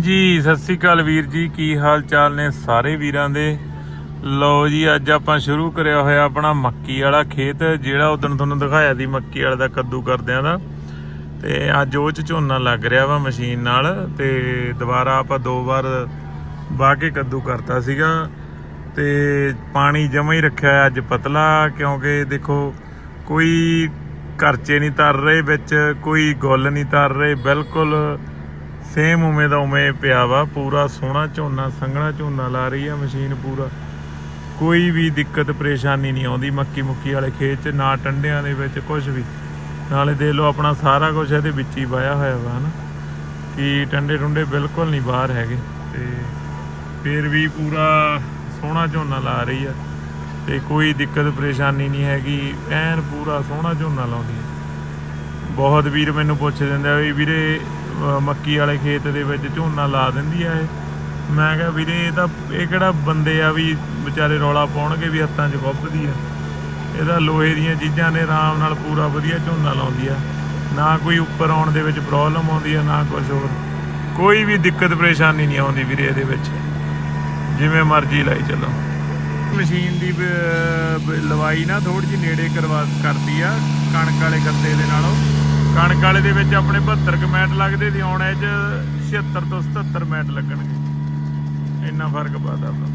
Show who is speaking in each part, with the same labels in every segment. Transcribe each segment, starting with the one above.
Speaker 1: ਜੀ, ਸਤਿ ਸ੍ਰੀ ਅਕਾਲ ਵੀਰ ਜੀ, ਕੀ ਹਾਲ ਚਾਲ ਨੇ ਸਾਰੇ ਵੀਰਾਂ ਦੇ? ਲਓ ਜੀ, ਅੱਜ ਆਪਾਂ ਸ਼ੁਰੂ ਕਰਿਆ ਹੋਇਆ ਆਪਣਾ ਮੱਕੀ ਵਾਲਾ ਖੇਤ, ਜਿਹੜਾ ਉਦੋਂ ਤੁਹਾਨੂੰ ਦਿਖਾਇਆ ਸੀ, ਮੱਕੀ ਵਾਲੇ ਦਾ ਕੱਦੂ ਕਰਦਿਆਂ ਦਾ। ਤੇ ਅੱਜ ਉਹ ਚ ਝੋਨਾ ਲੱਗ ਰਿਹਾ ਵਾ ਮਸ਼ੀਨ ਨਾਲ, ਤੇ ਦੁਬਾਰਾ ਆਪਾਂ ਦੋ ਵਾਰ ਵਾਹ ਕੇ ਕੱਦੂ ਕਰਤਾ ਸੀਗਾ। ਤੇ ਪਾਣੀ ਜਮਾ ਹੀ ਰੱਖਿਆ ਅੱਜ ਪਤਲਾ, ਕਿਉਂਕਿ ਦੇਖੋ, ਕੋਈ ਕਰਚੇ ਨਹੀਂ ਤਰ ਰਹੇ ਵਿੱਚ, ਕੋਈ ਗੁੱਲ ਨਹੀਂ ਤਰ ਰਹੇ, ਬਿਲਕੁਲ ਸੇਮ ਉਵੇਂ ਦਾ ਉਵੇਂ ਪਿਆ ਵਾ, ਪੂਰਾ ਸੋਹਣਾ ਝੋਨਾ, ਸੰਘਣਾ ਝੋਨਾ ਲਾ ਰਹੀ ਆ ਮਸ਼ੀਨ ਪੂਰਾ। ਕੋਈ ਵੀ ਦਿੱਕਤ, ਪਰੇਸ਼ਾਨੀ ਨਹੀਂ ਆਉਂਦੀ ਮੱਕੀ ਮੁੱਕੀ ਵਾਲੇ ਖੇਤ 'ਚ, ਨਾ ਟੰਡਿਆਂ ਦੇ ਵਿੱਚ ਕੁਝ ਵੀ। ਨਾਲੇ ਦੇਖ ਲਓ ਆਪਣਾ ਸਾਰਾ ਕੁਝ ਇਹਦੇ ਵਿੱਚ ਹੀ ਵਾਇਆ ਹੋਇਆ ਵਾ ਹਨਾ ਕਿ ਟੰਡੇ ਟੁੰਡੇ ਬਿਲਕੁਲ ਨਹੀਂ ਬਾਹਰ ਹੈਗੇ। ਤੇ ਫਿਰ ਵੀ ਪੂਰਾ ਸੋਹਣਾ ਝੋਨਾ ਲਾ ਰਹੀ ਆ। ਤੇ ਕੋਈ ਦਿੱਕਤ, ਪਰੇਸ਼ਾਨੀ ਨਹੀਂ ਹੈਗੀ, ਐਨ ਪੂਰਾ ਸੋਹਣਾ ਝੋਨਾ ਲਾਉਂਦੀ ਹੈ ਬਹੁਤ ਵੀਰ ਮੈਨੂੰ ਪੁੱਛ ਦਿੰਦੇ ਆ ਵੀ ਵੀਰੇ ਮੱਕੀ ਵਾਲੇ ਖੇਤ ਦੇ ਵਿੱਚ ਝੋਨਾ ਲਾ ਦਿੰਦੀ ਆ ਇਹ। ਮੈਂ ਕਿਹਾ ਵੀਰੇ, ਇਹ ਤਾਂ ਇਹ ਕਿਹੜਾ ਬੰਦੇ ਆ ਵੀ ਵਿਚਾਰੇ ਰੌਲਾ ਪਾਉਣਗੇ ਵੀ ਹੱਥਾਂ 'ਚ ਖੁੱਬਦੀ ਆ। ਇਹਦਾ ਲੋਹੇ ਦੀਆਂ ਚੀਜ਼ਾਂ ਨੇ, ਆਰਾਮ ਨਾਲ ਪੂਰਾ ਵਧੀਆ ਝੋਨਾ ਲਾਉਂਦੀ ਆ। ਨਾ ਕੋਈ ਉੱਪਰ ਆਉਣ ਦੇ ਵਿੱਚ ਪ੍ਰੋਬਲਮ ਆਉਂਦੀ ਆ, ਨਾ ਕੁਝ ਹੋਰ। ਕੋਈ ਵੀ ਦਿੱਕਤ, ਪਰੇਸ਼ਾਨੀ ਨਹੀਂ ਆਉਂਦੀ ਵੀਰੇ ਇਹਦੇ ਵਿੱਚ। ਜਿਵੇਂ ਮਰਜ਼ੀ ਲਾਈ ਚੱਲੋ। ਮਸ਼ੀਨ ਦੀ ਲਵਾਈ ਨਾ ਥੋੜੀ ਜਿਹੀ, ਨੇੜੇ ਕਰਵਾ, ਕਰਦੀ ਆ। ਕਣਕ ਵਾਲੇ ਗੱਤੇ ਦੇ ਨਾਲੋਂ। ਕਣਕ ਵਾਲੇ ਦੇ ਵਿੱਚ ਆਪਣੇ 72 ਕੁ ਮਿੰਟ ਲੱਗਦੇ ਸੀ, ਹੁਣ ਇਹ 'ਚ 76 ਤੋਂ 77 ਮਿੰਟ ਲੱਗਣਗੇ। ਇੰਨਾ ਫ਼ਰਕ ਪਾਦਾ ਆਪਣਾ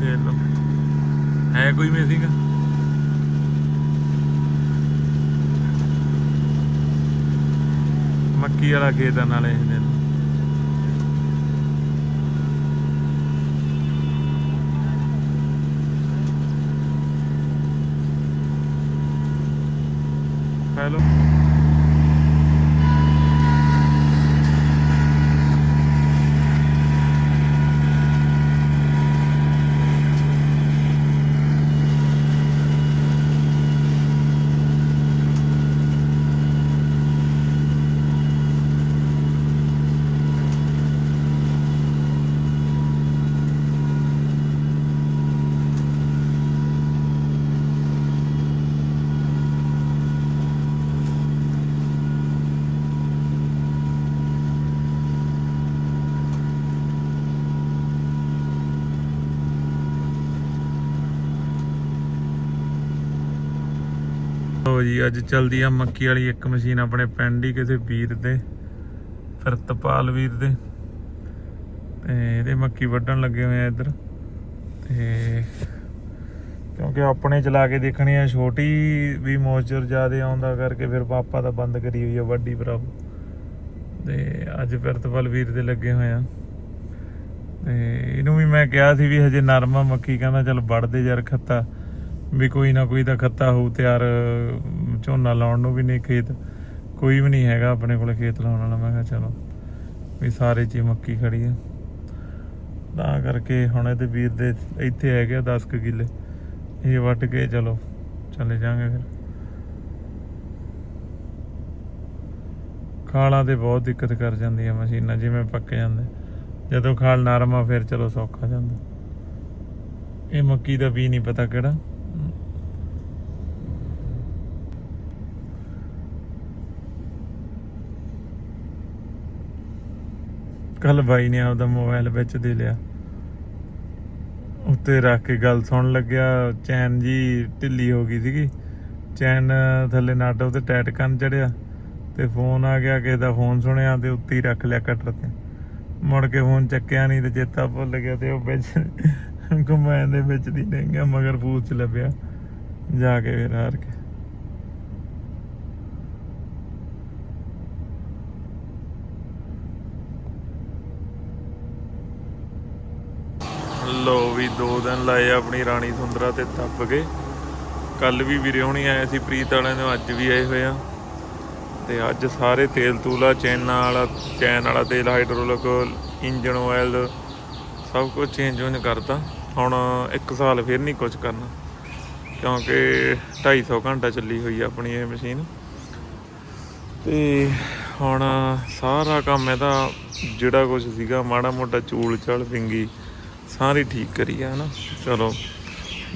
Speaker 1: ਦੇਖ ਲਓ। ਹੈ ਕੋਈ ਮਿਸਿੰਗ ਮੱਕੀ ਵਾਲਾ ਖੇਤ ਆ ਨਾਲੇ ਇਹ ਦੇਖ ਲਓ ਜੀ, ਅੱਜ ਚਲਦੀ ਆ ਮੱਕੀ ਵਾਲੀ ਇੱਕ ਮਸ਼ੀਨ ਆਪਣੇ ਪਿੰਡ ਹੀ ਕਿਸੇ ਵੀਰ ਦੇ, ਫਿਰਤਪਾਲ ਵੀਰ ਦੇ। ਤੇ ਇਹਦੇ ਮੱਕੀ ਵੱਢਣ ਲੱਗੇ ਹੋਏ ਆ ਇੱਧਰ। ਤੇ ਕਿਉਂਕਿ ਆਪਣੇ ਚਲਾ ਕੇ ਦੇਖਣੀ ਆ, ਛੋਟੀ ਵੀ ਮੋਇਸਚਰ ਜ਼ਿਆਦਾ ਆਉਂਦਾ ਕਰਕੇ ਫਿਰ ਪਾਪਾ ਦਾ ਬੰਦ ਕਰੀ ਹੋਈ ਆ ਵੱਡੀ ਭਰਾ ਤੇ ਅੱਜ ਫਿਰਤਪਾਲ ਵੀਰ ਦੇ ਲੱਗੇ ਹੋਏ ਆ। ਤੇ ਇਹਨੂੰ ਵੀ ਮੈਂ ਕਿਹਾ ਸੀ ਵੀ ਹਜੇ ਨਰਮਾ ਮੱਕੀ, ਕਹਿੰਦਾ ਚਲ ਵੱਢਦੇ ਯਾਰ ਖੱਤਾ। ਵੀ ਕੋਈ ਨਾ ਕੋਈ ਤਾਂ ਖੱਤਾ ਹੋਊ, ਤਿਆਰ ਝੋਨਾ ਲਾਉਣ ਨੂੰ ਵੀ ਨਹੀਂ ਖੇਤ। ਕੋਈ ਵੀ ਨਹੀਂ ਹੈਗਾ ਆਪਣੇ ਕੋਲ ਖੇਤ ਲਾਉਣ ਵਾਲਾ। ਮੈਂ ਕਿਹਾ ਚਲੋ, ਵੀ ਸਾਰੇ ਚ ਮੱਕੀ ਖੜੀ ਆ। ਤਾਂ ਕਰਕੇ ਹੁਣ ਇਹਦੇ ਵੀਰ ਦੇ ਇੱਥੇ ਹੈਗੇ 10 ਕੁ ਕਿੱਲੇ। ਇਹ ਵੱਢ ਕੇ ਚਲੋ, ਚਲੇ ਜਾਾਂਗੇ ਫਿਰ। ਖਾਲਾਂ ਤੇ ਬਹੁਤ ਦਿੱਕਤ ਕਰ ਜਾਂਦੀਆਂ ਮਸ਼ੀਨਾਂ, ਜਿਵੇਂ ਪੱਕ ਜਾਂਦੇ। ਜਦੋਂ ਖਾਲ ਨਰਮ ਆ, ਫਿਰ ਚਲੋ ਸੌਖਾ ਜਾਂਦਾ। ਇਹ ਮੱਕੀ ਦਾ ਵੀ ਨਹੀਂ ਪਤਾ ਕਿਹੜਾ। ਕੱਲ ਬਾਈ ਨੇ ਆਪਦਾ ਮੋਬਾਈਲ ਵਿੱਚ ਦੇ ਲਿਆ। ਉੱਤੇ ਰੱਖ ਕੇ ਗੱਲ ਸੁਣਨ ਲੱਗਿਆ, ਚੈਨ ਜੀ ਢਿੱਲੀ ਹੋ ਗਈ ਸੀਗੀ। ਚੈਨ ਥੱਲੇ ਨਟ ਉੱਤੇ ਟਾਈਟ ਕਰਨ ਚੜਿਆ ਤੇ ਫੋਨ ਆ ਗਿਆ, ਕਿਸੇ ਦਾ ਫੋਨ ਸੁਣਿਆ ਤੇ ਉੱਤੇ ਹੀ ਰੱਖ ਲਿਆ ਕਟਰ ਤੇ। ਮੁੜ ਕੇ ਫੋਨ ਚੱਕਿਆ ਨਹੀਂ ਤੇ ਚੇਤਾ ਭੁੱਲ ਗਿਆ ਤੇ ਉਹ ਵਿੱਚ ਕਮਾਇਨ ਦੇ ਵਿੱਚ ਦੀ ਡੰਗਾ ਮਗਰ ਫੂਸ ਚ ਲੱਭਿਆ। ਜਾ ਕੇ ਫਿਰ ਹਾਰ ਕੇ ਲੋ ਵੀ ਦੋ ਦਿਨ ਲਾਏ ਆਪਣੀ ਰਾਣੀ ਸੁੰਦਰਾ ਤੇ ਤੱਪ ਕੇ। ਕੱਲ ਵੀ ਵੀਰੇ ਹੋਣੀ ਆਏ ਸੀ, ਪ੍ਰੀਤ ਵਾਲਿਆਂ ਦੇ ਅੱਜ ਵੀ ਆਏ ਹੋਏ ਆ। ਤੇ ਅੱਜ ਸਾਰੇ ਤੇਲ ਤੂਲਾ, ਚੈਨਾਂ ਵਾਲਾ, ਚੈਨ ਵਾਲਾ ਤੇਲ, ਹਾਈਡਰੋਲਿਕ ਇੰਜਨ ਆਇਲ ਸਭ ਕੁਝ ਚੇਂਜ ਹੋਣ ਕਰਤਾ। ਹੁਣ 1 ਸਾਲ ਫਿਰ ਨਹੀਂ ਕੁਝ ਕਰਨਾ, ਕਿਉਂਕਿ 250 ਘੰਟਾ ਚੱਲੀ ਹੋਈ ਆ ਆਪਣੀ ਇਹ ਮਸ਼ੀਨ ਤੇ ਹੁਣ ਸਾਰਾ ਕੰਮ ਇਹਦਾ ਜਿਹੜਾ ਕੁਝ ਸੀਗਾ, ਮਾੜਾ ਮੋਟਾ ਚੂਲ ਚਲ ਪਿੰਗੀ ਸਾਰੀ ਠੀਕ ਕਰੀ ਆ, ਹਨਾ? ਚਲੋ,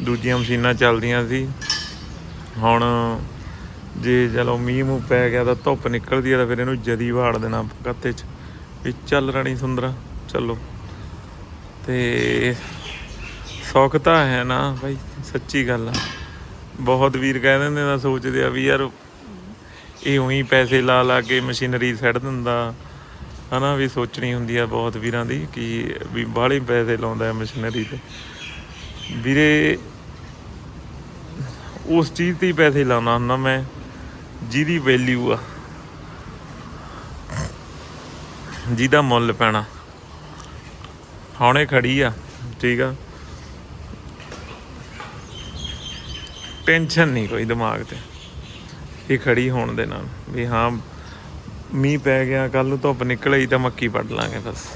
Speaker 1: ਦੂਜੀਆਂ ਮਸ਼ੀਨਾਂ ਚੱਲਦੀਆਂ ਸੀ। ਹੁਣ ਜੇ ਚਲੋ ਮੀਂਹ ਮੂੰਹ ਪੈ ਗਿਆ ਤਾਂ ਧੁੱਪ ਨਿਕਲਦੀ ਆ ਤਾਂ ਫਿਰ ਇਹਨੂੰ ਜਦੀ ਵਾੜ ਦੇਣਾ ਕੱਤੇ 'ਚ ਵੀ ਚੱਲ ਰਾਣੀ ਸੁੰਦਰਾ, ਚੱਲੋ। ਤੇ ਸੁੱਖ ਤਾਂ ਹੈ ਨਾ ਭਾਈ ਸੱਚੀ ਗੱਲ ਆ। ਬਹੁਤ ਵੀਰ ਕਹਿ ਦਿੰਦੇ ਨਾ ਸੋਚਦੇ ਆ ਵੀ ਯਾਰ ਇਹ ਉਹੀ ਪੈਸੇ ਲਾ ਲਾ ਕੇ ਮਸ਼ੀਨਰੀ ਸੱਟ ਦਿੰਦਾ। ਹਨਾ ਵੀ ਸੋਚਣੀ ਹੁੰਦੀ ਆ ਬਹੁਤ ਵੀਰਾਂ ਦੀ ਕਿ ਵੀ ਬਾਹਲੇ ਪੈਸੇ ਲਾਉਂਦਾ ਹੈ ਮਸ਼ੀਨਰੀ ਤੇ। ਵੀਰੇ, ਉਸ ਚੀਜ਼ ਤੇ ਹੀ ਪੈਸੇ ਲਾਉਣਾ ਹੁੰਦਾ ਮੈਂ, ਜਿਹਦੀ ਵੈਲਿਊ ਆ। ਜਿਹਦਾ ਮੁੱਲ ਪੈਣਾ। ਹੁਣੇ ਖੜੀ ਆ, ਠੀਕ ਆ। ਟੈਨਸ਼ਨ ਨਹੀਂ ਕੋਈ ਦਿਮਾਗ ਤੇ ਇਹ ਖੜੀ ਹੋਣ ਦੇ ਨਾਲ, ਵੀ ਹਾਂ ਮੀਂਹ ਪੈ ਗਿਆ ਕੱਲ ਨੂੰ ਧੁੱਪ ਨਿਕਲੇਈ ਤਾਂ ਮੱਕੀ ਵੱਢ ਲਾਂਗੇ ਬਸ।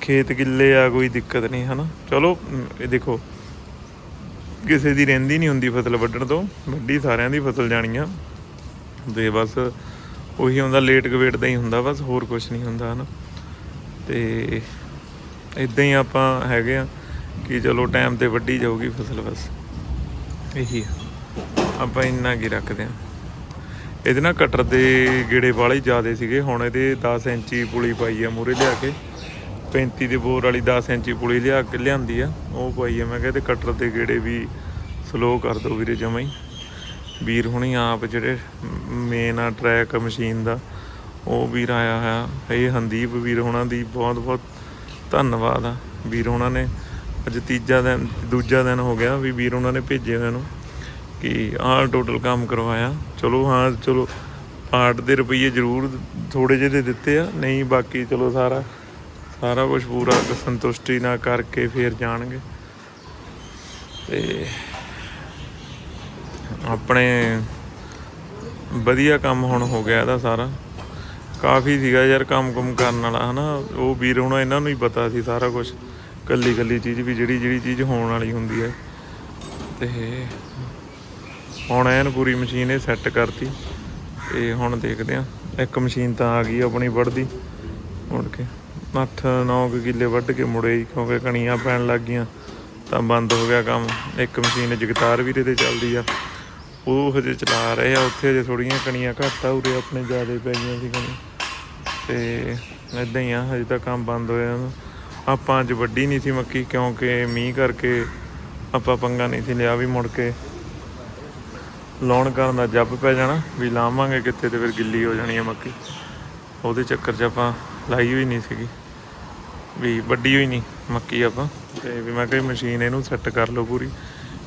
Speaker 1: ਖੇਤ ਗਿੱਲੇ ਆ, ਕੋਈ ਦਿੱਕਤ ਨਹੀਂ, ਹਨਾ? ਚਲੋ ਇਹ ਦੇਖੋ, ਕਿਸੇ ਦੀ ਰਹਿੰਦੀ ਨਹੀਂ ਹੁੰਦੀ ਫਸਲ ਵੱਢਣ ਤੋਂ ਵੱਡੀ ਸਾਰਿਆਂ ਦੀ ਫਸਲ ਜਾਣੀ ਆ ਤੇ ਬਸ ਉਹੀ ਹੁੰਦਾ, ਲੇਟ ਗਵੇਟ ਦਾ ਹੀ ਹੁੰਦਾ, ਬਸ ਹੋਰ ਕੁਝ ਨਹੀਂ ਹੁੰਦਾ, ਹਨਾ? ਤੇ ਇਦਾਂ ਹੀ ਆਪਾਂ ਹੈਗੇ ਆ ਕਿ ਚਲੋ ਟਾਈਮ ਤੇ ਵੱਢੀ ਜਾਊਗੀ ਫਸਲ ਬਸ। ਇਹੀ ਆਪਾਂ ਇੰਨਾ ਕੀ ਰੱਖਦੇ ਆ। ਇਹਦੇ ਨਾਲ ਕਟਰ ਦੇ ਗੇੜੇ ਵਾਲੇ ਜ਼ਿਆਦੇ ਸੀਗੇ। ਹੁਣ ਇਹਦੇ 10 ਇੰਚੀ ਪੁਲੀ ਪਾਈ ਆ ਮੂਰੇ ਲਿਆ ਕੇ। 35 ਦੇ ਬੋਰ ਵਾਲੀ 10 ਇੰਚੀ ਪੁਲੀ ਲਿਆ ਕੇ ਲਿਆਂਦੀ ਆ। ਉਹ ਪਾਈ ਆ ਮੈਂ ਕਿਹਾ ਤੇ ਕਟਰ ਦੇ ਗੇੜੇ ਵੀ ਸਲੋ ਕਰ ਦਿਓ ਵੀਰੇ ਜਮਾਂ ਹੀ। ਵੀਰ ਹੁਣੀ ਆਪ ਜਿਹੜੇ ਮੇਨ ਆ ਟਰੈਕ ਮਸ਼ੀਨ ਦਾ, ਉਹ ਵੀਰ ਆਇਆ ਹੋਇਆ। ਇਹ ਹੰਦੀਪ ਵੀਰ ਹੁਣਾਂ ਦੀ ਬਹੁਤ ਬਹੁਤ ਧੰਨਵਾਦ ਆ। ਵੀਰ ਉਹਨਾਂ ਨੇ ਅੱਜ ਤੀਜਾ ਦਿਨ, ਦੂਜਾ ਦਿਨ ਹੋ ਗਿਆ ਵੀ ਵੀਰ ਉਹਨਾਂ ਨੇ ਭੇਜੇ ਹੋਏ ਨੂੰ ਕਿ ਆਲ ਟੋਟਲ ਕੰਮ ਕਰਵਾਇਆ। ਚਲੋ ਹਾਂ, ਚਲੋ ਪਾਰਟ ਦੇ ਰੁਪਈਏ ਜ਼ਰੂਰ ਥੋੜੇ ਜਿਹੇ ਦੇ ਦਿੱਤੇ ਆ, ਨਹੀਂ ਬਾਕੀ ਚਲੋ ਸਾਰਾ ਸਾਰਾ ਕੁਝ ਪੂਰਾ ਸੰਤੁਸ਼ਟੀ ਨਾਲ ਕਰਕੇ ਫੇਰ ਜਾਣਗੇ। ਤੇ ਆਪਣੇ ਵਧੀਆ ਕੰਮ ਹੁਣ ਹੋ ਗਿਆ ਇਹਦਾ ਸਾਰਾ। ਕਾਫੀ ਸੀਗਾ ਯਾਰ ਕੰਮ ਕੁਮ ਕਰਨ ਵਾਲਾ, ਹਨਾ? ਉਹ ਵੀਰ ਹੁਣ ਇਹਨਾਂ ਨੂੰ ਹੀ ਪਤਾ ਸੀ ਸਾਰਾ ਕੁਝ ਕੱਲੀ ਕੱਲੀ ਚੀਜ਼ ਵੀ ਜਿਹੜੀ ਜਿਹੜੀ ਚੀਜ਼ ਹੋਣ ਵਾਲੀ ਹੁੰਦੀ ਹੈ। ਤੇ ਹੁਣ ਐਨ ਪੂਰੀ ਮਸ਼ੀਨ ਇਹ ਸੈੱਟ ਕਰਤੀ। ਤੇ ਹੁਣ ਦੇਖਦੇ ਆ ਇੱਕ ਮਸ਼ੀਨ ਤਾਂ ਆ ਗਈ, ਆਪਣੀ ਵੱਢਦੀ। ਮੁੜ ਕੇ 8-9 ਕਿੱਲੇ ਵੱਢ ਕੇ ਮੁੜੇ ਕਿਉਂਕਿ ਕਣੀਆਂ ਪੈਣ ਲੱਗ ਗਈਆਂ, ਤਾਂ ਬੰਦ ਹੋ ਗਿਆ ਕੰਮ। ਇੱਕ ਮਸ਼ੀਨ ਜਗਤਾਰ ਵੀਰੇ ਤੇ ਚੱਲਦੀ ਆ। ਉਹ ਹਜੇ ਚਲਾ ਰਹੇ ਆ, ਉੱਥੇ ਹਜੇ ਥੋੜੀਆਂ ਕਣੀਆਂ ਘੱਟ ਆ ਉਰੇ ਆਪਣੇ ਜ਼ਿਆਦਾ ਪੈ ਗਈਆਂ ਸੀ ਕਣੀਆਂ। ਤੇ ਇਦਾਂ ਹੀ ਆ, ਹਜੇ ਤਾਂ ਕੰਮ ਬੰਦ ਹੋਇਆ ਆਪਾਂ ਅੱਜ ਵੱਡੀ ਨਹੀਂ ਸੀ ਮੱਕੀ, ਕਿਉਂਕਿ ਮੀਂਹ ਕਰਕੇ ਆਪਾਂ ਪੰਗਾ ਨਹੀਂ ਸੀ ਲਿਆ ਵੀ ਮੁੜ ਕੇ। ਲਾਉਣ ਕਰਨ ਦਾ ਜੱਬ ਪੈ ਜਾਣਾ, ਵੀ ਲਾਵਾਂਗੇ ਕਿੱਥੇ ਤੇ ਫਿਰ ਗਿੱਲੀ ਹੋ ਜਾਣੀ ਹੈ ਮੱਕੀ। ਉਹਦੇ ਚੱਕਰ 'ਚ ਆਪਾਂ ਲਾਈ ਹੋਈ ਨਹੀਂ ਸੀਗੀ। ਵੀ ਵੱਡੀ ਹੋਈ ਨਹੀਂ ਮੱਕੀ ਆਪਾਂ। ਤੇ ਵੀ ਮੈਂ ਕਿਹਾ ਮਸ਼ੀਨ ਇਹਨੂੰ ਸੈੱਟ ਕਰ ਲਓ ਪੂਰੀ।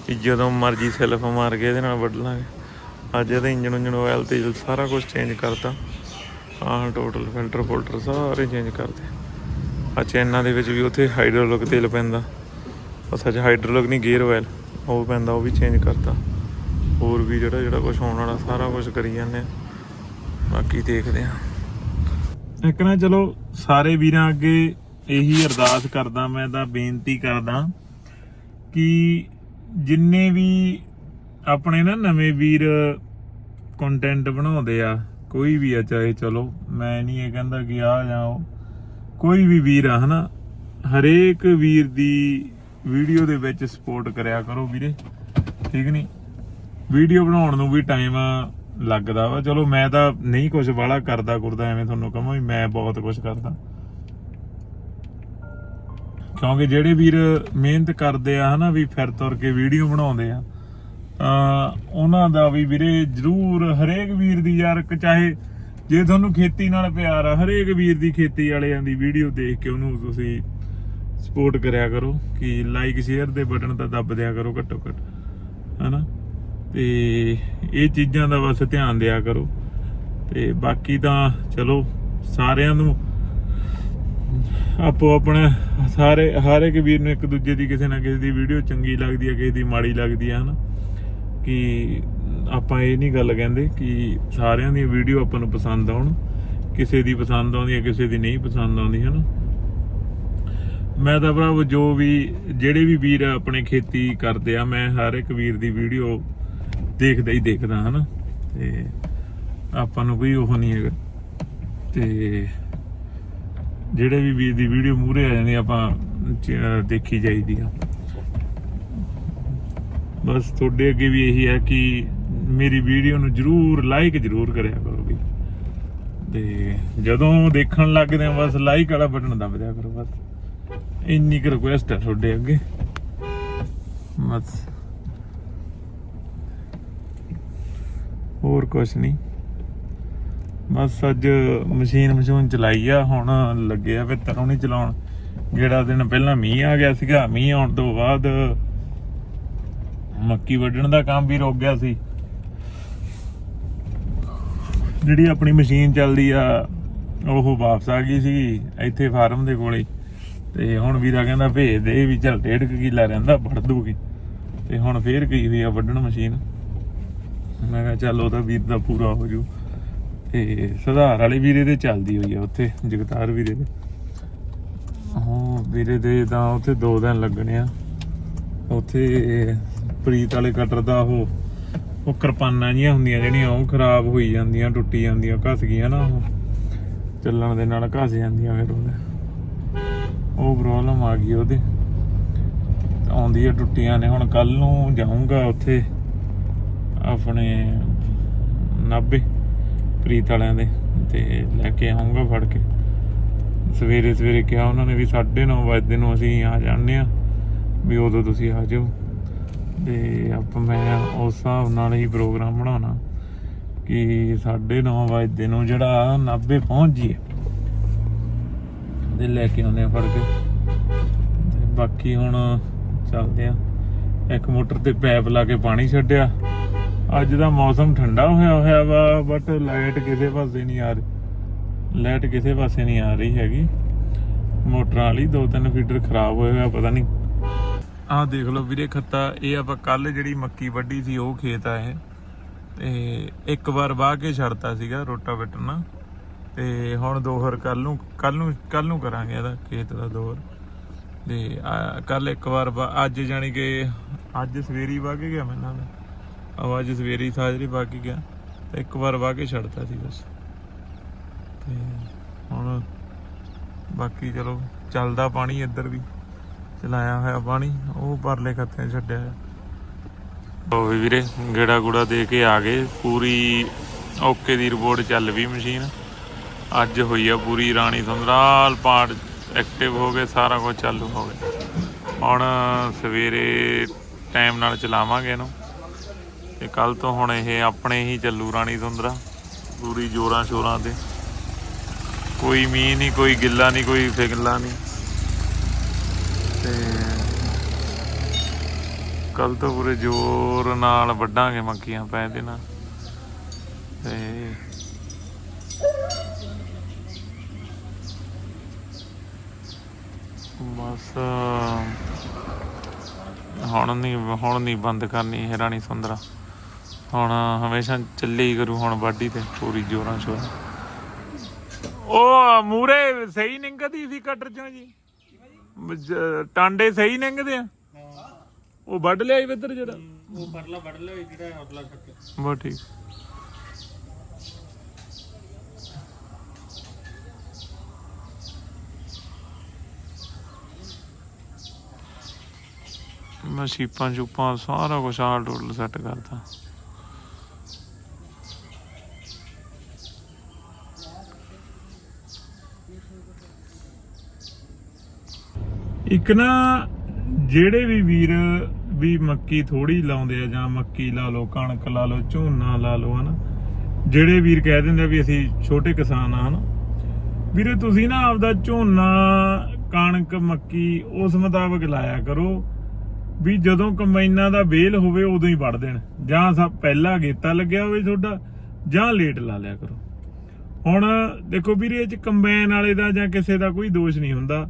Speaker 1: ਵੀ ਜਦੋਂ ਮਰਜ਼ੀ ਸੈਲਫ ਮਾਰ ਕੇ ਇਹਦੇ ਨਾਲ ਵੱਢ ਲਾਂਗੇ ਅੱਜ ਇਹਦਾ ਇੰਜਨ ਉਂਜਨ ਆਇਲ ਤੇਲ ਸਾਰਾ ਕੁਝ ਚੇਂਜ ਕਰਤਾ। ਆਹ ਟੋਟਲ ਫਿਲਟਰ ਫੁਲਟਰ ਸਾਰੇ ਚੇਂਜ ਕਰਤੇ। ਆ ਚੈਨਾਂ ਦੇ ਵਿੱਚ ਵੀ ਉੱਥੇ ਹਾਈਡਰੋਲਿਕ ਤੇਲ ਪੈਂਦਾ। ਉਹ ਸੱਚ ਹਾਈਡਰੋਲਿਕ ਨਹੀਂ ਗੇਅਰ ਆਇਲ ਉਹ ਪੈਂਦਾ, ਉਹ ਵੀ ਚੇਂਜ ਕਰਤਾ। ਹੋਰ ਵੀ ਜਿਹੜਾ ਜਿਹੜਾ ਕੁਝ ਹੋਣ ਵਾਲਾ, ਸਾਰਾ ਕੁਝ ਕਰੀ ਜਾਂਦੇ ਆ ਬਾਕੀ ਦੇਖਦੇ ਆ ਇੱਕ ਨਾ ਚਲੋ, ਸਾਰੇ ਵੀਰਾਂ ਅੱਗੇ ਇਹੀ ਅਰਦਾਸ ਕਰਦਾ, ਮੈਂ ਤਾਂ ਬੇਨਤੀ ਕਰਦਾ ਕਿ ਜਿੰਨੇ ਵੀ ਆਪਣੇ ਨਾ ਨਵੇਂ ਵੀਰ ਕੰਟੈਂਟ ਬਣਾਉਂਦੇ ਆ, ਕੋਈ ਵੀ ਆ, ਚਾਹੇ ਚਲੋ, ਮੈਂ ਨਹੀਂ ਇਹ ਕਹਿੰਦਾ ਕਿ ਆ ਜਾਓ ਕੋਈ ਵੀ ਵੀਰ ਆ, ਹਨਾ? ਹਰੇਕ ਵੀਰ ਦੀ ਵੀਡੀਓ ਦੇ ਵਿੱਚ ਸਪੋਰਟ ਕਰਿਆ ਕਰੋ ਵੀਰੇ, ਠੀਕ ਨਹੀਂ ਵੀਡੀਓ ਬਣਾਉਣ ਨੂੰ ਵੀ ਟਾਈਮ ਲੱਗਦਾ ਵਾ। ਚਲੋ ਮੈਂ ਤਾਂ ਨਹੀਂ ਕੁਝ ਵਾਲਾ ਕਰਦਾ ਕਰਦਾ, ਐਵੇਂ ਤੁਹਾਨੂੰ ਕਹਾਂ ਵੀ ਮੈਂ ਬਹੁਤ ਕੁਝ ਕਰਦਾ। ਕਿਉਂਕਿ ਜਿਹੜੇ ਵੀਰ ਮਿਹਨਤ ਕਰਦੇ ਆ ਹਨਾ ਵੀ ਫਿਰ ਤੁਰ ਕੇ ਵੀਡੀਓ ਬਣਾਉਂਦੇ ਆ ਤਾਂ ਉਹਨਾਂ ਦਾ ਵੀ ਵੀਰੇ ਜਰੂਰ ਹਰੇਕ ਵੀਰ ਦੀ ਯਾਰ ਚਾਹੇ ਜੇ ਤੁਹਾਨੂੰ ਖੇਤੀ ਨਾਲ ਪਿਆਰ ਆ, ਹਰੇਕ ਵੀਰ ਦੀ ਖੇਤੀ ਵਾਲਿਆਂ ਦੀ ਵੀਡੀਓ ਦੇਖ ਕੇ ਉਹਨੂੰ ਤੁਸੀਂ ਸਪੋਰਟ ਕਰਿਆ ਕਰੋ ਕਿ ਲਾਈਕ ਸ਼ੇਅਰ ਦੇ ਬਟਨ ਤਾਂ ਦੱਬ ਦਿਆ ਕਰੋ ਘੱਟੋ ਘੱਟ, ਹਨਾ। ਤੇ ਇਹ ਚੀਜ਼ਾਂ ਦਾ ਬਸ ਧਿਆਨ ਦਿਆ ਕਰੋ। ਤੇ ਬਾਕੀ ਤਾਂ ਚਲੋ, ਸਾਰਿਆਂ ਨੂੰ ਆਪੋ ਆਪਣਾ ਸਾਰੇ, ਹਰ ਇੱਕ ਵੀਰ ਨੂੰ ਇੱਕ ਦੂਜੇ ਦੀ ਕਿਸੇ ਨਾ ਕਿਸੇ ਦੀ ਵੀਡੀਓ ਚੰਗੀ ਲੱਗਦੀ ਹੈ ਕਿਸੇ ਦੀ ਮਾੜੀ ਲੱਗਦੀ ਹੈ ਹਨਾ? ਕਿ ਆਪਾਂ ਇਹ ਨਹੀਂ ਗੱਲ ਕਹਿੰਦੇ ਕਿ ਸਾਰਿਆਂ ਦੀ ਵੀਡੀਓ ਆਪਾਂ ਨੂੰ ਪਸੰਦ ਆਉਣ। ਕਿਸੇ ਦੀ ਪਸੰਦ ਆਉਂਦੀ ਹੈ ਕਿਸੇ ਦੀ ਨਹੀਂ ਪਸੰਦ ਆਉਂਦੀ, ਹਨਾ? ਮੈਂ ਤਾਂ ਭਰਾਵੋ, ਜੋ ਵੀ, ਜਿਹੜੇ ਵੀ ਵੀਰ ਆਪਣੇ ਖੇਤੀ ਕਰਦੇ ਆ, ਮੈਂ ਹਰ ਇੱਕ ਵੀਰ ਦੀ ਵੀਡੀਓ ਦੇਖਦਾ ਹੀ ਦੇਖਦਾ, ਹਨਾ? ਤੇ ਆਪਾਂ ਨੂੰ ਕੋਈ ਉਹ ਨਹੀਂ ਹੈਗਾ। ਤੇ ਜਿਹੜੇ ਵੀ ਵੀਰ ਦੀ ਵੀਡੀਓ ਮੂਰੇ ਆ ਜਾਂਦੀ, ਆਪਾਂ ਦੇਖੀ ਜਾਈਦੀ ਆ। ਬਸ ਤੁਹਾਡੇ ਅੱਗੇ ਵੀ ਇਹੀ ਹੈ ਕਿ ਮੇਰੀ ਵੀਡੀਓ ਨੂੰ ਜਰੂਰ ਲਾਈਕ ਜਰੂਰ ਕਰਿਆ ਕਰੋ ਵੀ। ਤੇ ਜਦੋਂ ਦੇਖਣ ਲੱਗਦੇ ਆ, ਬਸ ਲਾਈਕ ਵਾਲਾ ਬਟਨ ਦਬ ਦਿਆ ਕਰੋ ਬਸ। ਇੰਨੀ ਕੁ ਰਿਕੁਐਸਟ ਹੈ ਤੁਹਾਡੇ ਅੱਗੇ। ਬਸ। ਹੋਰ ਕੁਛ ਨਹੀਂ। ਬਸ ਅੱਜ ਮਸ਼ੀਨ ਮਸ਼ੂਨ ਚਲਾਈ ਆ, ਹੁਣ ਲੱਗੇ ਆ ਫਿਰ ਤਰੋਂ ਨਹੀਂ ਚਲਾਉਣ। ਜਿਹੜਾ ਦਿਨ ਪਹਿਲਾਂ ਮੀਂਹ ਆ ਗਿਆ ਸੀਗਾ, ਮੀਂਹ ਆਉਣ ਤੋਂ ਬਾਅਦ ਮੱਕੀ ਵੱਢਣ ਦਾ ਕੰਮ ਵੀ ਰੁਕ ਗਿਆ ਸੀ। ਜਿਹੜੀ ਆਪਣੀ ਮਸ਼ੀਨ ਚੱਲਦੀ ਆ, ਉਹ ਵਾਪਸ ਆ ਗਈ ਸੀ ਇੱਥੇ ਫਾਰਮ ਦੇ ਕੋਲੇ। ਤੇ ਹੁਣ ਵੀਰਾ ਕਹਿੰਦਾ ਭੇਜ ਦੇ ਵੀ ਚੱਲ, ਡੇਢ ਕਿਲਾ ਰਹਿੰਦਾ, ਵੱਢ ਦੂਗੀ। ਤੇ ਹੁਣ ਫੇਰ ਗਈ ਹੋਈ ਆ ਵੱਢਣ ਮਸ਼ੀਨ। ਮੈਂ ਕਿਹਾ ਚੱਲ ਉਹਦਾ ਵੀਰ ਦਾ ਪੂਰਾ ਹੋ ਜੂ। ਤੇ ਸੁਧਾਰ ਵਾਲੇ ਵੀਰੇ ਦੇ ਚੱਲਦੀ ਹੋਈ ਆ ਉੱਥੇ, ਜਗਤਾਰ ਵੀਰੇ ਦੇ। ਉਹ ਵੀਰੇ ਦੇ ਤਾਂ ਉੱਥੇ 2 ਦਿਨ ਲੱਗਣੇ ਆ। ਉੱਥੇ ਪ੍ਰੀਤ ਵਾਲੇ ਕਟਰ ਦਾ ਉਹ ਉਹ ਕਿਰਪਾਨਾਂ ਜੀਆਂ ਹੁੰਦੀਆਂ ਜਿਹੜੀਆਂ, ਉਹ ਖਰਾਬ ਹੋਈ ਜਾਂਦੀਆਂ, ਟੁੱਟੀ ਜਾਂਦੀਆਂ, ਘਸ ਗਈਆਂ ਨਾ ਉਹ। ਚੱਲਣ ਦੇ ਨਾਲ ਘਸ ਜਾਂਦੀਆਂ ਫਿਰ ਉਹਦੇ। ਉਹ ਪ੍ਰੋਬਲਮ ਆ ਗਈ ਉਹਦੇ। ਆਉਂਦੀ ਆ ਟੁੱਟੀਆਂ ਨੇ, ਹੁਣ ਕੱਲ ਨੂੰ ਜਾਊਂਗਾ ਉੱਥੇ। ਆਪਣੇ ਨਾਭੇ ਪ੍ਰੀਤ ਵਾਲਿਆਂ ਦੇ ਤੇ ਲੈ ਕੇ ਆਉਂਗਾ ਫੜ ਕੇ। ਸਵੇਰੇ ਸਵੇਰੇ ਕਿਹਾ ਉਹਨਾਂ ਨੇ ਵੀ 9:30 ਵਜੇ ਨੂੰ ਅਸੀਂ ਆ ਜਾਣੇ ਆ ਵੀ ਉਦੋਂ ਤੁਸੀਂ ਆ ਜਾਓ। ਤੇ ਆਪਾਂ ਮੈਂ ਉਸ ਹਿਸਾਬ ਨਾਲ ਹੀ ਪ੍ਰੋਗਰਾਮ ਬਣਾਉਣਾ ਕਿ 9:30 ਵਜੇ ਨੂੰ ਜਿਹੜਾ ਨਾਭੇ ਪਹੁੰਚ ਜੀਏ ਤੇ ਲੈ ਕੇ ਆਉਂਦੇ ਆ ਫੜ ਕੇ। ਤੇ ਬਾਕੀ ਹੁਣ ਚੱਲਦੇ ਆ ਇੱਕ ਮੋਟਰ ਤੇ ਪੈਪ ਲਾ ਕੇ ਪਾਣੀ ਛੱਡਿਆ। ਅੱਜ ਦਾ ਮੌਸਮ ਠੰਡਾ ਹੋਇਆ ਹੋਇਆ ਵਾ ਬਟ ਲਾਈਟ ਕਿਸੇ ਪਾਸੇ ਨਹੀਂ ਆ ਰਹੀ। ਲਾਈਟ ਕਿਸੇ ਪਾਸੇ ਨਹੀਂ ਆ ਰਹੀ ਹੈਗੀ। ਮੋਟਰਾਂ ਵਾਲੀ ਦੋ ਤਿੰਨ ਫੀਡਰ ਖਰਾਬ ਹੋਏ ਹੋਇਆ ਪਤਾ ਨਹੀਂ। ਆਹ ਦੇਖ ਲਓ ਵੀਰੇ ਖੱਤਾ, ਇਹ ਆਪਾਂ ਕੱਲ ਜਿਹੜੀ ਮੱਕੀ ਵੱਢੀ ਸੀ, ਉਹ ਖੇਤ ਆ ਇਹ। ਤੇ ਇੱਕ ਵਾਰ ਵਾਹ ਕੇ ਛੱਡਤਾ ਸੀਗਾ ਰੋਟਾ ਨਾਲ ਤੇ ਹੁਣ ਦੋਹਰ ਕੱਲ ਨੂੰ ਕੱਲ ਨੂੰ ਕੱਲ ਨੂੰ ਕਰਾਂਗੇ ਇਹਦਾ ਖੇਤ ਦਾ ਦੋਹਰ। ਤੇ ਕੱਲ ਇੱਕ ਵਾਰ ਵਾ- ਅੱਜ ਜਾਣੀ ਕਿ ਅੱਜ ਸਵੇਰੀ ਵਾਹ ਕੇ ਗਿਆ ਮੈਂ ਨਾਲ। ਆਵਾਜ਼ ਸਵੇਰੀ ਸਾਜਰੀ ਵਾਹ ਕੇ ਗਿਆ ਤੇ ਇੱਕ ਵਾਰ ਵਾਹ ਕੇ ਛੱਡਤਾ ਸੀ ਬਸ। ਤੇ ਹੁਣ ਬਾਕੀ ਚਲੋ, ਚੱਲਦਾ ਪਾਣੀ ਇੱਧਰ ਵੀ। ਚਲਾਇਆ ਹੋਇਆ ਪਾਣੀ, ਉਹ ਪਰਲੇ ਖੱਤੇ ਛੱਡਿਆ ਹੈ ਉਹ ਵੀਰੇ, ਗੇੜਾ ਗੂੜਾ ਦੇ ਕੇ ਆ ਗਏ। ਪੂਰੀ ਓਕੇ ਦੀ ਰਿਪੋਰਟ ਚੱਲ ਵੀ ਮਸ਼ੀਨ। ਅੱਜ ਹੋਈ ਆ ਪੂਰੀ ਰਾਣੀ ਸੰਦਰਾਲ ਪਾਰਟ ਐਕਟਿਵ ਹੋ ਗਏ, ਸਾਰਾ ਕੁਝ ਚਾਲੂ ਹੋ ਗਿਆ। ਹੁਣ ਸਵੇਰੇ ਟਾਈਮ ਨਾਲ ਚਲਾਵਾਂਗੇ ਇਹਨੂੰ। ਤੇ ਕੱਲ ਤੋਂ ਹੁਣ ਇਹ ਆਪਣੇ ਹੀ ਚੱਲੂ ਰਾਣੀ ਸੁੰਦਰਾ। ਪੂਰੀ ਜੋਰਾਂ ਸ਼ੋਰਾਂ ਤੇ। ਕੋਈ ਮੀਂਹ ਨਹੀਂ, ਕੋਈ ਗਿੱਲਾ ਨਹੀਂ, ਕੋਈ ਫਿਗਲਾ ਨਹੀਂ। ਤੇ ਕੱਲ ਤੋਂ ਪੂਰੇ ਜ਼ੋਰ ਨਾਲ ਵੱਢਾਂਗੇ ਮੱਕੀਆਂ ਪੈ ਦੇਣਾ ਤੇ ਬਸ ਹੁਣ ਨਹੀਂ ਹੁਣ ਨਹੀਂ ਬੰਦ ਕਰਨੀ ਇਹ ਰਾਣੀ ਸੁੰਦਰਾ। ਹੁਣ ਹਮੇਸ਼ਾ ਚੱਲੇ ਹੀ ਕਰੂ ਹੁਣ ਵਾਢੀ ਤੇ ਪੂਰੀ ਜੋਰਾਂ ਸ਼ੋਰਾਂ। ਉਹ ਮੂਰੇ ਸਹੀ ਨਿੰਗਦੀ ਸੀ ਕਟਰ ਚੋਂ ਜੀ। ਜ- ਟਾਂਡੇ ਸਹੀ ਨਿੰਗਦੇ ਆ। ਉਹ ਵੱਢ ਲਿਆ ਸੀ ਇੱਧਰ ਜਿਹੜਾ।
Speaker 2: ਉਹ ਪਰਲਾ ਵੱਢ ਲਿਆ ਜਿਹੜਾ ਅਗਲਾ ਕੱਟ
Speaker 1: ਬਹੁਤ ਠੀਕ। ਮੈਂ ਸ਼ੀਪਾਂ ਚੁੱਪਾਂ ਸਾਰਾ ਕੁਝ ਆਲ ਟੋਟਲ ਸੈੱਟ ਕਰਤਾ। ਇੱਕ ਨਾ ਜਿਹੜੇ ਵੀ ਵੀਰ ਵੀ ਮੱਕੀ ਥੋੜੀ ਲਾਉਂਦੇ ਆ ਜਾਂ ਮੱਕੀ ਲਾ ਲਓ, ਕਣਕ ਲਾ ਲਓ, ਝੋਨਾ ਲਾ ਲਓ, ਹਨਾ, ਜਿਹੜੇ ਵੀਰ ਕਹਿ ਦਿੰਦੇ ਆ ਵੀ ਅਸੀਂ ਛੋਟੇ ਕਿਸਾਨ ਆ, ਹਨਾ। ਵੀਰੇ, ਤੁਸੀਂ ਨਾ ਆਪਦਾ ਝੋਨਾ, ਕਣਕ, ਮੱਕੀ ਉਸ ਮੁਤਾਬਕ ਲਾਇਆ ਕਰੋ ਵੀ ਜਦੋਂ ਕੰਬਾਈਨਾਂ ਦਾ ਵੇਲ ਹੋਵੇ ਉਦੋਂ ਹੀ ਵੜ ਦੇਣ। ਜਾਂ ਸਭ ਪਹਿਲਾਂ ਗੇਤਾ ਲੱਗਿਆ ਹੋਵੇ ਤੁਹਾਡਾ, ਜਾਂ ਲੇਟ ਲਾ ਲਿਆ ਕਰੋ। ਹੁਣ ਦੇਖੋ ਵੀਰੇ, ਇਹ ਚ ਕੰਬਾਈਨ ਵਾਲੇ ਦਾ ਜਾਂ ਕਿਸੇ ਦਾ ਕੋਈ ਦੋਸ਼ ਨਹੀਂ ਹੁੰਦਾ।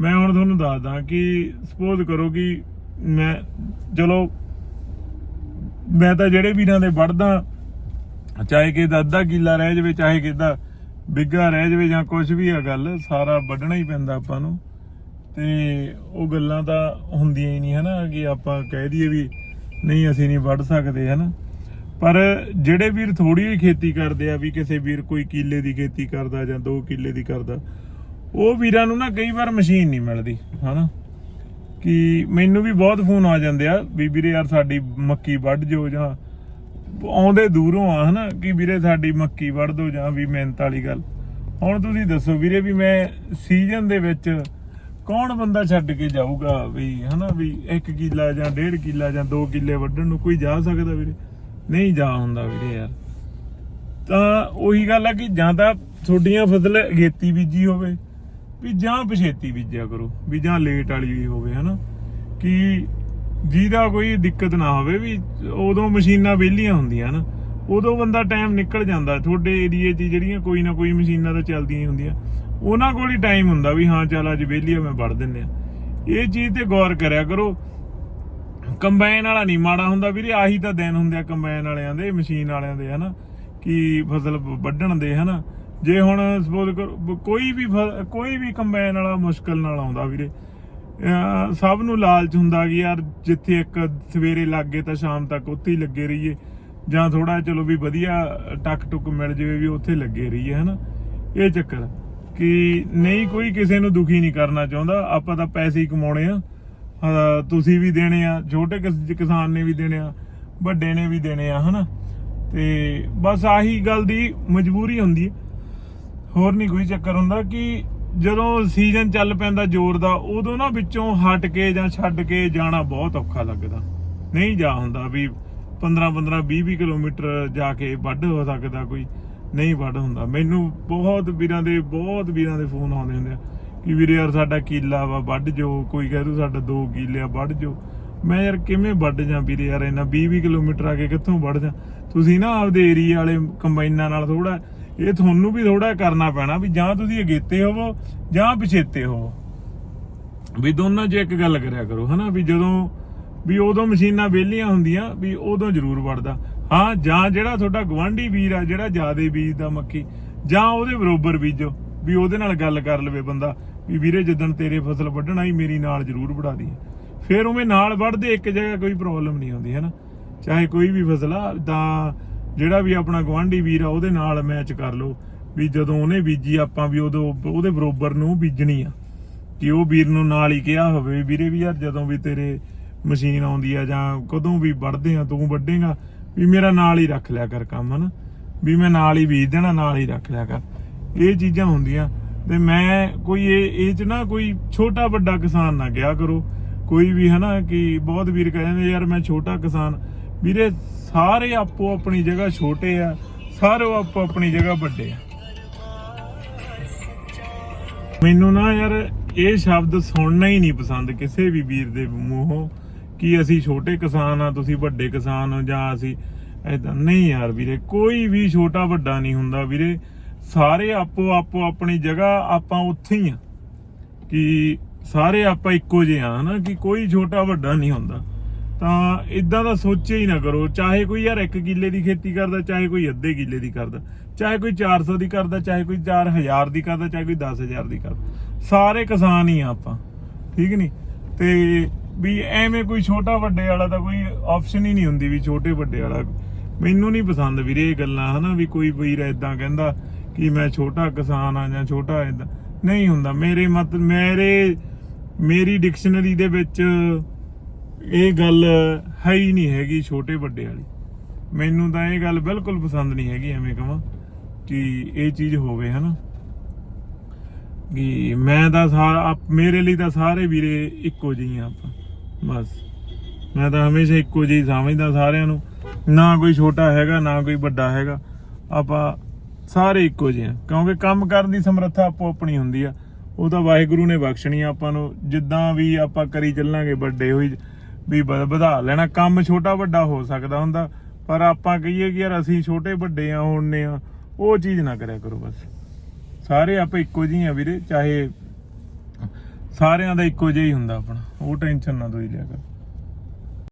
Speaker 1: ਮੈਂ ਹੁਣ ਤੁਹਾਨੂੰ ਦੱਸਦਾ ਕਿ ਸਪੋਜ਼ ਕਰੋ ਕਿ ਮੈਂ, ਚਲੋ, ਮੈਂ ਤਾਂ ਜਿਹੜੇ ਵੀਰਾਂ ਦੇ ਵੜਦਾ ਚਾਹੇ ਕਿ ਅੱਧਾ ਕਿੱਲਾ ਰਹਿ ਜਾਵੇ, ਚਾਹੇ ਕਿਦਾ ਬਿੱਗਾ ਰਹਿ ਜਾਵੇ ਜਾਂ ਕੁਝ ਵੀ ਆ ਗੱਲ, ਸਾਰਾ ਵੱਢਣਾ ਹੀ ਪੈਂਦਾ ਆਪਾਂ ਨੂੰ। ਤੇ ਉਹ ਗੱਲਾਂ ਤਾਂ ਹੁੰਦੀਆਂ ਹੀ ਨਹੀਂ, ਹਨਾ, ਕਿ ਆਪਾਂ ਕਹਿ ਦਈਏ ਵੀ ਨਹੀਂ, ਅਸੀਂ ਨਹੀਂ ਵੱਢ ਸਕਦੇ, ਹਨਾ। ਪਰ ਜਿਹੜੇ ਵੀਰ ਥੋੜੀ ਜਿਹੀ ਖੇਤੀ ਕਰਦੇ ਆ, ਵੀ ਕਿਸੇ ਵੀਰ ਕੋਈ ਕਿੱਲੇ ਦੀ ਖੇਤੀ ਕਰਦਾ ਜਾਂ 2 ਕਿੱਲੇ ਦੀ ਕਰਦਾ ਉਹ ਵੀਰਾਂ ਨੂੰ ਨਾ ਕਈ ਵਾਰ ਮਸ਼ੀਨ ਨਹੀਂ ਮਿਲਦੀ, ਹਨਾ? ਕਿ ਮੈਨੂੰ ਵੀ ਬਹੁਤ ਫੋਨ ਆ ਜਾਂਦੇ ਆ, ਵੀ ਵੀਰੇ ਯਾਰ ਸਾਡੀ ਮੱਕੀ ਵੱਢ ਜੋ ਜਾਂ ਆਉਂਦੇ ਦੂਰੋਂ ਆ, ਹਨਾ? ਕਿ ਵੀਰੇ ਸਾਡੀ ਮੱਕੀ ਵੱਢ ਦੋ ਜਾਂ ਵੀ ਮਿਹਨਤ ਵਾਲੀ ਗੱਲ। ਹੁਣ ਤੁਸੀਂ ਦੱਸੋ ਵੀਰੇ ਵੀ ਮੈਂ ਸੀਜ਼ਨ ਦੇ ਵਿੱਚ ਕੌਣ ਬੰਦਾ ਛੱਡ ਕੇ ਜਾਊਗਾ ਵੀ, ਹਨਾ? ਵੀ 1 ਕਿੱਲਾ ਜਾਂ 1.5 ਕਿੱਲਾ ਜਾਂ 2 ਕਿੱਲੇ ਵੱਢਣ ਨੂੰ ਕੋਈ ਜਾ ਸਕਦਾ ਵੀਰੇ? ਨਹੀਂ ਜਾ ਹੁੰਦਾ ਵੀਰੇ ਯਾਰ। ਤਾਂ ਉਹੀ ਗੱਲ ਆ ਕਿ ਜਾਂ ਤਾਂ ਤੁਹਾਡੀਆਂ ਫਸਲ ਅਗੇਤੀ ਬੀਜੀ ਹੋਵੇ ਵੀ ਜਾਂ ਪਛੇਤੀ ਬੀਜਿਆ ਕਰੋ, ਵੀ ਜਾਂ ਲੇਟ ਵਾਲੀ ਵੀ ਹੋਵੇ, ਹਨਾ? ਕਿ ਜਿਹਦਾ ਕੋਈ ਦਿੱਕਤ ਨਾ ਹੋਵੇ ਵੀ ਉਦੋਂ ਮਸ਼ੀਨਾਂ ਵਿਹਲੀਆਂ ਹੁੰਦੀਆਂ ਨਾ ਉਦੋਂ ਬੰਦਾ ਟਾਈਮ ਨਿਕਲ ਜਾਂਦਾ, ਤੁਹਾਡੇ ਏਰੀਏ 'ਚ ਜਿਹੜੀਆਂ ਕੋਈ ਨਾ ਕੋਈ ਮਸ਼ੀਨਾਂ ਤਾਂ ਚੱਲਦੀਆਂ ਹੀ ਹੁੰਦੀਆਂ। ਉਹਨਾਂ ਕੋਲ ਹੀ ਟਾਈਮ ਹੁੰਦਾ ਵੀ ਹਾਂ, ਚੱਲ ਅੱਜ ਵਿਹਲੀ ਆ, ਮੈਂ ਵੜ ਦਿੰਨੇ ਆ। ਇਹ ਚੀਜ਼ ਤੇ ਗੌਰ ਕਰਿਆ ਕਰੋ। ਕੰਬਾਈਨ ਵਾਲਾ ਨਹੀਂ ਮਾੜਾ ਹੁੰਦਾ ਵੀਰੇ, ਆਹੀ ਤਾਂ ਦਿਨ ਹੁੰਦੇ ਆ ਕੰਬਾਈਨ ਵਾਲਿਆਂ ਦੇ, ਮਸ਼ੀਨ ਵਾਲਿਆਂ ਦੇ, ਹਨਾ? ਕਿ ਫਸਲ ਵੱਢਣ ਦੇ, ਹਨਾ? ਜੇ ਹੁਣ ਸਪੋਜ਼ ਕਰੋ ਕੋਈ ਵੀ ਫ- ਕੋਈ ਵੀ ਕੰਬਾਈਨ ਵਾਲਾ ਮੁਸ਼ਕਲ ਨਾਲ ਆਉਂਦਾ ਵੀਰੇ। ਸਭ ਨੂੰ ਲਾਲਚ ਹੁੰਦਾ ਕਿ ਯਾਰ ਜਿੱਥੇ ਇੱਕ ਸਵੇਰੇ ਲੱਗ ਗਏ ਤਾਂ ਸ਼ਾਮ ਤੱਕ ਉੱਥੇ ਹੀ ਲੱਗੇ ਰਹੀਏ। ਜਾਂ ਥੋੜਾ ਚਲੋ ਵੀ ਵਧੀਆ ਟੱਕ ਟੁੱਕ ਮਿਲ ਜਾਵੇ ਵੀ ਉੱਥੇ ਲੱਗੇ ਰਹੀਏ, ਹਨਾ? ਇਹ ਚੱਕਰ ਕਿ ਨਹੀਂ, ਕੋਈ ਕਿਸੇ ਨੂੰ ਦੁਖੀ ਨਹੀਂ ਕਰਨਾ ਚਾਹੁੰਦਾ। ਆਪਾਂ ਤਾਂ ਪੈਸੇ ਹੀ ਕਮਾਉਣੇ ਆ। ਤੁਸੀਂ ਵੀ ਦੇਣੇ ਆ, ਛੋਟੇ ਕਿਸਾਨ ਨੇ ਵੀ ਦੇਣੇ ਆ, ਵੱਡੇ ਨੇ ਵੀ ਦੇਣੇ ਆ, ਹਨਾ? ਤੇ ਬਸ ਆਹੀ ਗੱਲ ਦੀ ਮਜਬੂਰੀ ਹੁੰਦੀ ਹੈ। ਹੋਰ ਨਹੀਂ ਕੋਈ ਚੱਕਰ ਹੁੰਦਾ ਕਿ ਜਦੋਂ ਸੀਜ਼ਨ ਚੱਲ ਪੈਂਦਾ ਜ਼ੋਰ ਦਾ, ਉਦੋਂ ਨਾ ਵਿੱਚੋਂ ਹਟ ਕੇ ਜਾਂ ਛੱਡ ਕੇ ਜਾਣਾ ਬਹੁਤ ਔਖਾ ਲੱਗਦਾ। ਨਹੀਂ ਜਾ ਹੁੰਦਾ ਵੀ 15 15 20 20 ਕਿਲੋਮੀਟਰ ਜਾ ਕੇ ਵੱਢ ਹੋ ਸਕਦਾ ਕੋਈ, ਨਹੀਂ ਵੱਢ ਹੁੰਦਾ। ਮੈਨੂੰ ਬਹੁਤ ਵੀਰਾਂ ਦੇ, ਬਹੁਤ ਵੀਰਾਂ ਦੇ ਫੋਨ ਆਉਂਦੇ ਹੁੰਦੇ ਆ ਕਿ ਵੀਰੇ ਯਾਰ ਸਾਡਾ ਕੀਲਾ ਵਾ, ਵੱਢ ਜੋ, ਕੋਈ ਕਹਿ ਦੂ ਸਾਡਾ ਦੋ ਕਿੱਲੇ ਆ, ਵੱਢ ਜੋ। ਮੈਂ ਯਾਰ ਕਿਵੇਂ ਵੱਢ ਜਾਂ ਵੀਰੇ ਯਾਰ ਇਹਨਾਂ 20 20 ਕਿਲੋਮੀਟਰ ਆ ਕੇ ਕਿੱਥੋਂ ਵੱਢ ਜਾਂ? ਤੁਸੀਂ ਨਾ ਆਪਦੇ ਏਰੀਆ ਵਾਲੇ ਕੰਬਾਈਨਾਂ ਨਾਲ ਥੋੜਾ ਇਹ ਤੁਹਾਨੂੰ ਵੀ ਥੋੜਾ ਕਰਨਾ ਪੈਣਾ ਵੀ ਜਾਂ ਤੁਸੀਂ ਅਗੇਤੇ ਹੋਵੋ ਜਾਂ ਪਿਛੇਤੇ ਹੋਵੋ। ਵੀ ਦੋਨਾਂ 'ਚ ਇੱਕ ਗੱਲ ਕਰਿਆ ਕਰੋ, ਹਨਾ? ਵੀ ਜਦੋਂ, ਵੀ ਉਦੋਂ ਮਸ਼ੀਨਾਂ ਵਿਹਲੀਆਂ ਹੁੰਦੀਆਂ, ਵੀ ਉਦੋਂ ਜ਼ਰੂਰ ਵੜਦਾ। ਹਾਂ, ਜਾਂ ਜਿਹੜਾ ਤੁਹਾਡਾ ਗਵਾਂਢੀ ਵੀਰ ਆ, ਜਿਹੜਾ ਜਿਆਦੇ ਬੀਜਦਾ ਮੱਕੀ ਜਾਂ ਉਹਦੇ ਬਰੋਬਰ ਬੀਜੋ, ਵੀ ਉਹਦੇ ਨਾਲ ਗੱਲ ਕਰ ਲਵੇ ਬੰਦਾ, ਵੀ ਵੀਰੇ ਜਿੱਦਣ ਤੇਰੇ ਫਸਲ ਵੱਢਣ ਆਈ ਮੇਰੀ ਨਾਲ ਜ਼ਰੂਰ ਵੜਾ ਦੀ। ਫਿਰ ਉਵੇਂ ਨਾਲ ਵੱਢਦੇ ਇੱਕ ਜਗ੍ਹਾ ਕੋਈ ਪ੍ਰੋਬਲਮ ਨਹੀਂ ਆਉਂਦੀ ਹੈਨਾ? ਚਾਹੇ ਕੋਈ ਵੀ ਫਸਲ ਆ, ਤਾਂ ਜਿਹੜਾ ਵੀ ਆਪਣਾ ਗਵਾਂਢੀ ਵੀਰ ਆ, ਉਹਦੇ ਨਾਲ ਮੈਚ ਕਰ ਲਓ ਵੀ ਜਦੋਂ ਉਹਨੇ ਬੀਜੀ, ਆਪਾਂ ਵੀ ਉਦੋਂ ਉਹਦੇ ਬਰੋਬਰ ਨੂੰ ਬੀਜਣੀ ਆ। ਕਿ ਉਹ ਵੀਰ ਨੂੰ ਨਾਲ ਹੀ ਕਿਹਾ ਹੋਵੇ ਵੀਰੇ ਵੀ ਯਾਰ ਜਦੋਂ ਵੀ ਤੇਰੇ ਮਸ਼ੀਨ ਆਉਂਦੀ ਆ ਜਾਂ ਕਦੋਂ ਵੀ ਵੱਢਦੇ ਆ, ਤੂੰ ਵੱਢੇਗਾ, ਵੀ ਮੇਰਾ ਨਾਲ ਹੀ ਰੱਖ ਲਿਆ ਕਰ ਕੰਮ, ਹਨਾ? ਵੀ ਮੈਂ ਨਾਲ ਹੀ ਬੀਜ ਦੇਣਾ, ਨਾਲ ਹੀ ਰੱਖ ਲਿਆ ਕਰ। ਇਹ ਚੀਜ਼ਾਂ ਹੁੰਦੀਆਂ। ਤੇ ਮੈਂ ਕੋਈ ਇਹ ਇਹ ਚ ਨਾ ਕੋਈ ਛੋਟਾ ਵੱਡਾ ਕਿਸਾਨ ਨਾ ਗਿਆ ਕਰੋ। ਕੋਈ ਵੀ, ਹਨਾ, ਕਿ ਬਹੁਤ ਵੀਰ ਕਹਿੰਦੇ ਯਾਰ ਮੈਂ ਛੋਟਾ ਕਿਸਾਨ, ਵੀਰੇ ਸਾਰੇ ਆਪੋ ਆਪਣੀ ਜਗ੍ਹਾ ਛੋਟੇ ਆ, ਸਾਰੇ ਆਪੋ ਆਪਣੀ ਜਗ੍ਹਾ ਵੱਡੇ ਆ। ਮੈਨੂੰ ਨਾ ਯਾਰ, ਇਹ ਸ਼ਬਦ ਸੁਣਨਾ ਹੀ ਨਹੀਂ ਪਸੰਦ ਕਿਸੇ ਵੀ ਵੀਰ ਦੇ ਮੂੰਹੋਂ, ਕਿ ਅਸੀਂ ਛੋਟੇ ਕਿਸਾਨ ਆ, ਤੁਸੀਂ ਵੱਡੇ ਕਿਸਾਨ ਹੋ, ਜਾਂ ਅਸੀਂ ਐਦਾਂ ਨਹੀਂ ਯਾਰ ਵੀਰੇ, ਕੋਈ ਵੀ ਛੋਟਾ ਵੱਡਾ ਨਹੀਂ ਹੁੰਦਾ ਵੀਰੇ। ਸਾਰੇ ਆਪੋ ਆਪੋ ਆਪਣੀ ਜਗ੍ਹਾ ਆਪਾਂ ਉੱਥੇ ਹੀ ਆ, ਕਿ ਸਾਰੇ ਆਪਾਂ ਇੱਕੋ ਜਿਹੇ ਆ, ਹਨਾ, ਕਿ ਕੋਈ ਛੋਟਾ ਵੱਡਾ ਨਹੀਂ ਹੁੰਦਾ। ਤਾਂ ਇਦਾਂ ਦਾ ਸੋਚੇ ਹੀ ਨਾ ਕਰੋ। ਚਾਹੇ ਕੋਈ ਯਾਰ 1 ਕਿੱਲੇ ਦੀ ਖੇਤੀ ਕਰਦਾ, ਚਾਹੇ ਕੋਈ ਅੱਧੇ ਕਿੱਲੇ ਦੀ ਕਰਦਾ, ਚਾਹੇ ਕੋਈ 400 ਦੀ ਕਰਦਾ, ਚਾਹੇ ਕੋਈ 4000 ਦੀ ਕਰਦਾ, ਚਾਹੇ ਕੋਈ 10000 ਦੀ ਕਰਦਾ। ਸਾਰੇ ਕਿਸਾਨ ਹੀ ਆ ਆਪਾਂ, ਠੀਕ ਨਹੀਂ ਤੇ ਵੀ ਐਵੇਂ ਕੋਈ ਛੋਟਾ ਵੱਡੇ ਵਾਲਾ ਤਾਂ ਕੋਈ ਆਪਸ਼ਨ ਹੀ ਨਹੀਂ ਹੁੰਦੀ ਵੀ ਛੋਟੇ ਵੱਡੇ ਵਾਲਾ। ਮੈਨੂੰ ਨਹੀਂ ਪਸੰਦ ਵੀਰੇ ਇਹ ਗੱਲਾਂ, ਹਨਾ, ਵੀ ਕੋਈ ਵੀਰ ਇਦਾਂ ਕਹਿੰਦਾ ਕਿ ਮੈਂ ਛੋਟਾ ਕਿਸਾਨ ਆ ਜਾਂ ਛੋਟਾ ਇਦਾਂ ਨਹੀਂ ਹੁੰਦਾ। ਮੇਰੇ ਮਤ, ਮੇਰੇ, ਮੇਰੀ ਡਿਕਸ਼ਨਰੀ ਦੇ ਵਿੱਚ ਇਹ ਗੱਲ ਹੈ ਹੀ ਨਹੀਂ ਹੈਗੀ ਛੋਟੇ ਵੱਡੇ ਵਾਲੀ। ਮੈਨੂੰ ਤਾਂ ਇਹ ਗੱਲ ਬਿਲਕੁਲ ਪਸੰਦ ਨਹੀਂ ਹੈਗੀ, ਐਵੇਂ ਕਹਾਂ ਕਿ ਇਹ ਚੀਜ਼ ਹੋਵੇ, ਹਨਾ? ਕਿ ਮੈਂ ਤਾਂ ਸਾਰਾ ਮੇਰੇ ਲਈ ਤਾਂ ਸਾਰੇ ਵੀਰੇ ਇੱਕੋ ਜਿਹੇ ਆ ਆਪਾਂ, ਬਸ। ਮੈਂ ਤਾਂ ਹਮੇਸ਼ਾ ਇੱਕੋ ਜਿਹੀ ਸਮਝਦਾ ਸਾਰਿਆਂ ਨੂੰ। ਨਾ ਕੋਈ ਛੋਟਾ ਹੈਗਾ, ਨਾ ਕੋਈ ਵੱਡਾ ਹੈਗਾ। ਆਪਾਂ ਸਾਰੇ ਇੱਕੋ ਜਿਹੇ ਆ, ਕਿਉਂਕਿ ਕੰਮ ਕਰਨ ਦੀ ਸਮਰੱਥਾ ਆਪੋ ਆਪਣੀ ਹੁੰਦੀ ਆ। ਉਹ ਤਾਂ ਵਾਹਿਗੁਰੂ ਨੇ ਬਖਸ਼ਣੀ ਆਪਾਂ ਨੂੰ। ਜਿੱਦਾਂ ਵੀ ਆਪਾਂ ਕਰੀ ਚੱਲਾਂਗੇ, ਵੱਡੇ ਹੋਈ ਵੀ ਵ- ਵਧਾ ਲੈਣਾ। ਕੰਮ ਛੋਟਾ ਵੱਡਾ ਹੋ ਸਕਦਾ ਹੁੰਦਾ, ਪਰ ਆਪਾਂ ਕਹੀਏ ਕਿ ਯਾਰ ਅਸੀਂ ਛੋਟੇ ਵੱਡੇ ਆ, ਹੋਣੇ ਆ, ਉਹ ਚੀਜ਼ ਨਾ ਕਰਿਆ ਕਰੋ ਬਸ। ਸਾਰੇ ਆਪਾਂ ਇੱਕੋ ਜਿਹੇ ਆ ਵੀਰੇ, ਚਾਹੇ ਸਾਰਿਆਂ ਦਾ ਇੱਕੋ ਜਿਹਾ ਹੀ ਹੁੰਦਾ ਆਪਣਾ, ਉਹ ਟੈਨਸ਼ਨ ਨਾ ਤੁਸੀਂ ਲਿਆ ਕਰ।